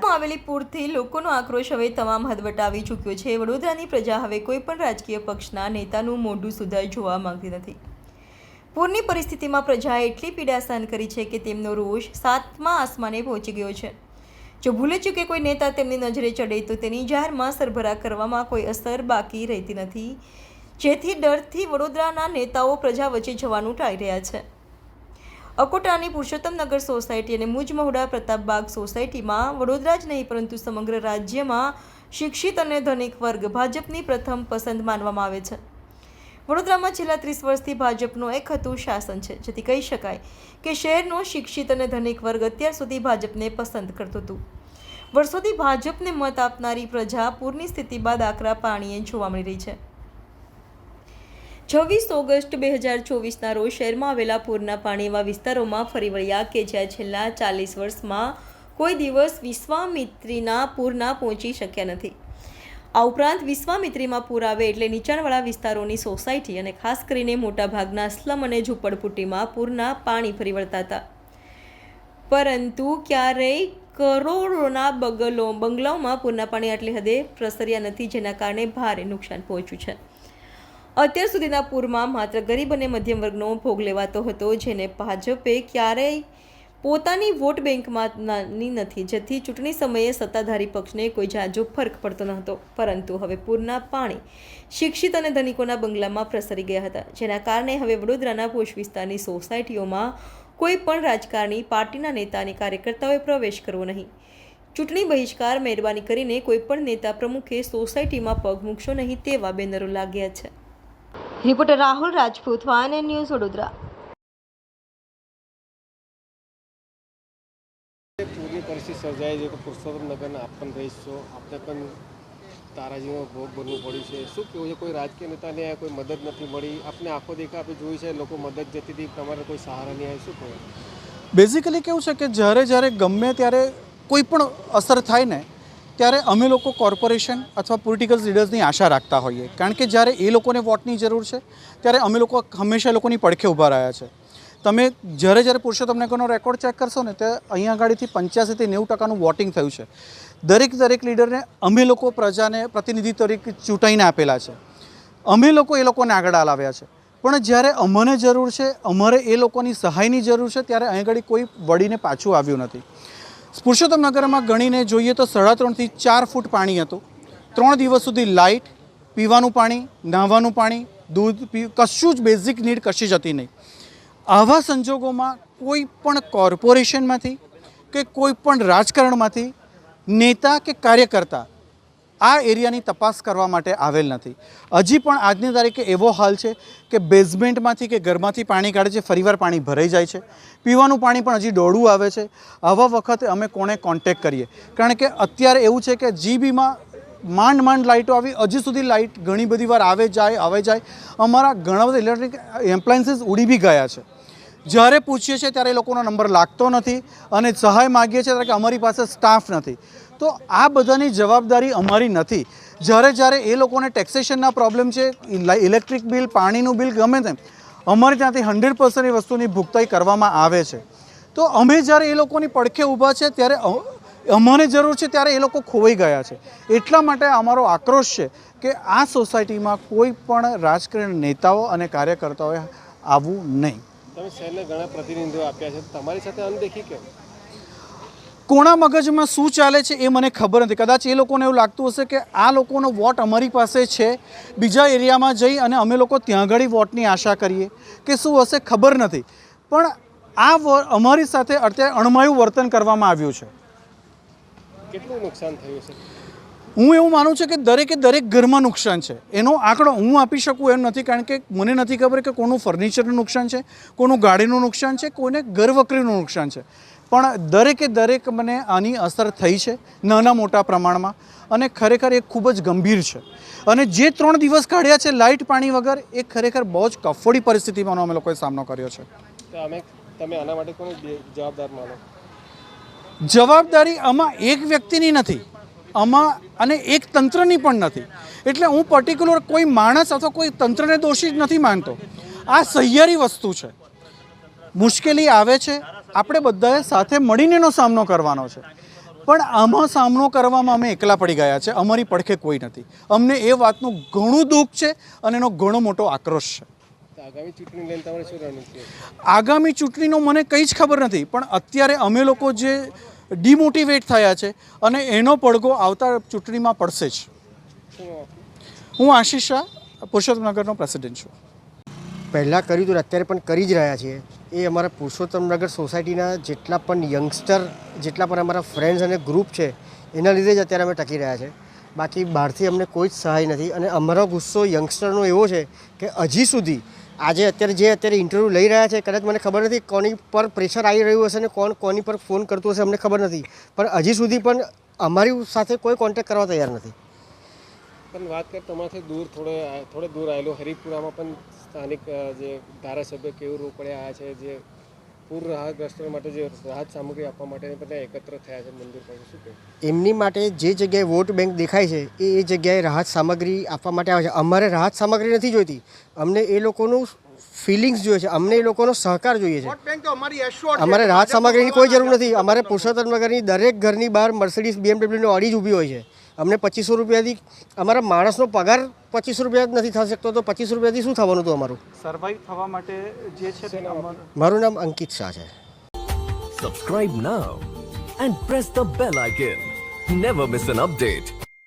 જોઈ આવેલી પૂરથી લોકોનો આક્રોશ હવે તમામ હદ વટાવી ચૂક્યો છે. વડોદરાની પ્રજા હવે કોઈ રાજકીય પક્ષના નેતાનું મોઢું સુધા જોવા માંગતી નથી. પૂરની પરિસ્થિતિમાં પ્રજાએ એટલી પીડા સહન કરી છે કે તેમનો રોષ સાતમા આસમાને પહોંચી ગયો છે. જો ભૂલે ચૂકે કોઈ નેતા તેમની નજરે ચડે તો તેની જાહેરમાં સરભરા કરવામાં કોઈ અસર બાકી રહેતી નથી. જેથી ડરથી વડોદરાના નેતાઓ પ્રજા વચ્ચે જવાનું ટાળી રહ્યા છે. અકોટાની પુરુષોત્તમનગર સોસાયટી અને મુજ મહુડા પ્રતાપબાગ સોસાયટીમાં વડોદરા જ નહીં, પરંતુ સમગ્ર રાજ્યમાં શિક્ષિત અને ધનિક વર્ગ ભાજપની પ્રથમ પસંદ માનવામાં આવે છે. વડોદરામાં છેલ્લા ત્રીસ વર્ષથી ભાજપનું એક હતું શાસન છે, જેથી કહી શકાય કે શહેરનો શિક્ષિત અને ધનિક વર્ગ અત્યાર સુધી ભાજપને પસંદ કરતું હતું. વર્ષોથી ભાજપને મત આપનારી પ્રજા પૂરની સ્થિતિ બાદ આકરા પાણીએ જોવા મળી રહી છે. છવ્વીસ ઓગસ્ટ બે હજાર ચોવીસના રોજ શહેરમાં આવેલા પૂરના પાણી એવા વિસ્તારોમાં ફરી વળ્યા કે જ્યાં છેલ્લા ચાલીસ વર્ષમાં કોઈ દિવસ વિશ્વામિત્રીના પૂરના પહોંચી શક્યા નથી. આ ઉપરાંત વિશ્વામિત્રીમાં પૂર આવે એટલે નીચાણવાળા વિસ્તારોની સોસાયટી અને ખાસ કરીને મોટાભાગના સ્લમ અને ઝૂંપડપટ્ટીમાં પૂરના પાણી ફરી વળતા હતા. પરંતુ ક્યારેય કરોડોના બગલો, બંગલાઓમાં પૂરના પાણી આટલી હદે પ્રસર્યા નથી, જેના કારણે ભારે નુકસાન પહોંચ્યું છે. અત્યાર સુધીના પૂરમાં માત્ર ગરીબ અને મધ્યમ વર્ગનો ભોગ લેવાતો હતો, જેને ભાજપે ક્યારેય પોતાની વોટ બેંકમાં નાની નથી, જેથી ચૂંટણી સમયે સત્તાધારી પક્ષને કોઈ જાજો ફરક પડતો ન હતો. પરંતુ હવે પૂરના પાણી શિક્ષિત અને ધનિકોના બંગલામાં પ્રસરી ગયા હતા, જેના કારણે હવે વડોદરાના પોષ વિસ્તારની સોસાયટીઓમાં કોઈ પણ રાજકારણી, પાર્ટીના નેતા અને કાર્યકર્તાઓએ પ્રવેશ કરવો નહીં. ચૂંટણી બહિષ્કાર મહેરબાની કરીને કોઈપણ નેતા પ્રમુખે સોસાયટીમાં પગ મૂકશો નહીં તેવા બેનરો લાગ્યા છે. રિપોર્ટર રાહુલ રાજપૂત વાન ન્યૂઝ વડોદરા. પૂરની પરિસ્થિતિ સર્જાય છે તો પુરુષોત્તમ નગરના આપ પણ રહીશ. છો આપને પણ તારાજીનો ભોગ બનવું પડ્યું છે. શું કેવું છે? કોઈ રાજકીય નેતાને કોઈ મદદ નથી મળી? આપને આખો દેખા આપણે જોયું છે લોકો મદદ જતી હતી. તમારે કોઈ સહારા નહીં આવે શું કહો બેઝિકલી કેવું છે કે જ્યારે જ્યારે ગમે ત્યારે કોઈ પણ અસર થાય ને ત્યારે અમે લોકો કોર્પોરેશન અથવા પોલિટિકલ લીડર્સની આશા રાખતા હોઈએ. કારણ કે જ્યારે એ લોકોને વોટની જરૂર છે, ત્યારે અમે લોકો હંમેશા લોકોની પડખે ઊભા રહ્યા છે. તમે જ્યારે જ્યારે પુરુષોત્તમ નગરનો રેકોર્ડ ચેક કરશો ને, તે અહીંયા આગળથી પંચ્યાસીથી નેવું ટકાનું વોટિંગ થયું છે. દરેક દરેક લીડરને અમે લોકો પ્રજાને પ્રતિનિધિ તરીકે ચૂંટાઈને આપેલા છે. અમે લોકો એ લોકોને આગળ લાવ્યા છે. પણ જ્યારે અમને જરૂર છે, અમારે એ લોકોની સહાયની જરૂર છે, ત્યારે અહીં આગળ કોઈ વળીને પાછું આવ્યું નથી. પુરુષોત્તમ નગરમાં ગણીને જોઈએ તો સાડા ત્રણથી ચાર ફૂટ પાણી હતું. ત્રણ દિવસ સુધી લાઇટ, પીવાનું પાણી, નાહવાનું પાણી, દૂધ પી, કશું જ બેઝિક નીડ કશી જ હતી નહીં. આવા સંજોગોમાં કોઈ પણ કોર્પોરેશનમાંથી કે કોઈ પણ રાજકારણમાંથી નેતા કે કાર્યકર્તા આ એરિયાની તપાસ કરવા માટે આવેલ નથી. હજી પણ આજની તારીખે એવો હાલ છે કે બેઝમેન્ટમાંથી કે ઘરમાંથી પાણી કાઢે છે, ફરીવાર પાણી ભરાઈ જાય છે. પીવાનું પાણી પણ હજી દોડું આવે છે. આવા વખતે અમે કોને કોન્ટેક કરીએ? કારણ કે અત્યારે એવું છે કે જીબીમાં માંડ માંડ લાઇટો આવી, હજી સુધી લાઇટ ઘણી બધી વાર આવે જાય આવે જાય. અમારા ઘણા બધા ઇલેક્ટ્રિક એમ્પ્લાયન્સીસ ઉડી બી ગયા છે. જ્યારે પૂછીએ છીએ ત્યારે એ લોકોનો નંબર લાગતો નથી અને સહાય માગીએ છીએ ત્યારે કે અમારી પાસે સ્ટાફ નથી. તો આ બધાની જવાબદારી અમારી નથી. જ્યારે જ્યારે એ લોકોને ટેક્સેશનના પ્રોબ્લેમ છે ઇલેક્ટ્રિક બિલ પાણીનું બિલ ગમે તેમ, અમારે ત્યાંથી હંડ્રેડ પર્સન્ટ એ વસ્તુની ભુગતાઈ કરવામાં આવે છે. તો અમે જ્યારે એ લોકોની પડખે ઊભા છે, ત્યારે અમારે જરૂર છે ત્યારે એ લોકો ખોવાઈ ગયા છે. એટલા માટે અમારો આક્રોશ છે કે આ સોસાયટીમાં કોઈ પણ રાજકીય નેતાઓ અને કાર્યકર્તાઓએ આવવું નહીં. તમે શહેરને ઘણા પ્રતિનિધિઓ આપ્યા છે. તમારી સાથે અનદેખી કેમ? કોણા મગજમાં શું ચાલે છે એ મને ખબર નથી. કદાચ એ લોકોને એવું લાગતું હશે કે આ લોકોનો વોટ અમારી પાસે છે બીજા એરિયામાં જઈ અને અમે લોકો ત્યાં આગળ વોટની આશા કરીએ કે શું હશે ખબર નથી. પણ આ વ- અમારી સાથે અત્યારે અણમાયું વર્તન કરવામાં આવ્યું છે. કેટલું નુકસાન થયું છે હું એવું માનું છું કે દરેકે દરેક ઘરમાં નુકસાન છે. એનો આંકડો હું આપી શકું એમ નથી કારણ કે મને નથી ખબર કે કોનું ફર્નિચરનું નુકસાન છે કોનું ગાડીનું નુકસાન છે કોઈને ઘરવકરીનું નુકસાન છે. પણ દરેકે દરેક મને આની અસર થઈ છે નાના મોટા પ્રમાણમાં અને ખરેખર એ ખૂબ જ ગંભીર છે. અને જે ત્રણ દિવસ કાઢ્યા છે લાઇટ પાણી વગર એ ખરેખર બહુ જ કફોડી પરિસ્થિતિમાંનો અમે લોકોએ સામનો કર્યો છે. તો તમે આના માટે કોને જવાબદાર માનો? જવાબદારી આમાં એક વ્યક્તિની નથી આમાં અને એક તંત્રની પણ નથી. એટલે હું પર્ટિક્યુલર કોઈ માણસ અથવા કોઈ તંત્રને દોષી જ નથી માનતો. આ સહિયારી વસ્તુ છે. મુશ્કેલી આવે છે આપણે બધાએ સાથે મળીને એનો સામનો કરવાનો છે. પણ આમાં સામનો કરવામાં અમે એકલા પડી ગયા છે. અમારી પડખે કોઈ નથી. અમને એ વાતનું ઘણું દુઃખ છે અને એનો ઘણો મોટો આક્રોશ છે. આગામી ચૂંટણી લઈને તમારે શું રણનીતિ હશે? આગામી ચૂંટણીનો મને કંઈ જ ખબર નથી પણ અત્યારે અમે લોકો જે ડિમોટિવેટ થયા છે અને એનો પડઘો આવતા ચૂંટણીમાં પડશે જ. હું આશીષ શાહ પુરુષોત્તમનગરનો પ્રેસિડેન્ટ છું. પહેલાં કર્યું હતું અત્યારે પણ કરી જ રહ્યા છીએ. એ અમારા પુરુષોત્તમનગર સોસાયટીના જેટલા પણ યંગસ્ટર જેટલા પણ અમારા ફ્રેન્ડ્સ અને ગ્રુપ છે, એના લીધે જ અત્યારે અમે ટકી રહ્યા છે. બાકી બહારથી અમને કોઈ જ સહાય નથી અને અમારો ગુસ્સો યંગસ્ટરનો એવો છે કે હજી સુધી આજે અત્યારે જે અત્યારે ઇન્ટરવ્યૂ લઈ રહ્યા છે, કદાચ મને ખબર નથી કોની પર પ્રેશર આવી રહ્યું હશે ને કોણ કોની પર ફોન કરતું હશે અમને ખબર નથી. પણ હજી સુધી પણ અમારી સાથે કોઈ કોન્ટેક્ટ કરવા તૈયાર નથી. પણ વાત કરીએ તમારાથી દૂર થોડે થોડે દૂર આવેલો. હરિપુરામાં પણ સ્થાનિક જે ધારાસભ્ય કેવું રોકડે આવ્યા છે જે પૂર રાહતગ્રસ્તો માટે જે રાહત સામગ્રી આપવા માટે બધા એકત્ર થયા છે મંદિર પાસે શું કહે? એમની માટે જે જગ્યાએ વોટ બેંક દેખાય છે એ એ જગ્યાએ રાહત સામગ્રી આપવા માટે આવે છે. અમારે રાહત સામગ્રી નથી જોઈતી. અમને એ લોકોનું ફિલિંગ્સ જોઈએ છે. અમને એ લોકોનો સહકાર જોઈએ છે. અમારે રાહત સામગ્રીની કોઈ જરૂર નથી. અમારે પુરુષોત્તમનગરની દરેક ઘરની બહાર મર્સિડીઝ બીએમડબ્લ્યુની ઓડી જ ઊભી હોય છે. અમને પચીસો રૂપિયાથી અમારા માણસનો પગાર પચીસો રૂપિયા જ નથી થઈ શકતો તો પચીસ રૂપિયાથી શું થવાનું હતું અમારું? સર્વાઈવ થવા માટે જે છે મારું નામ અંકિત શાહ છે. Subscribe now and press the bell icon never miss an update.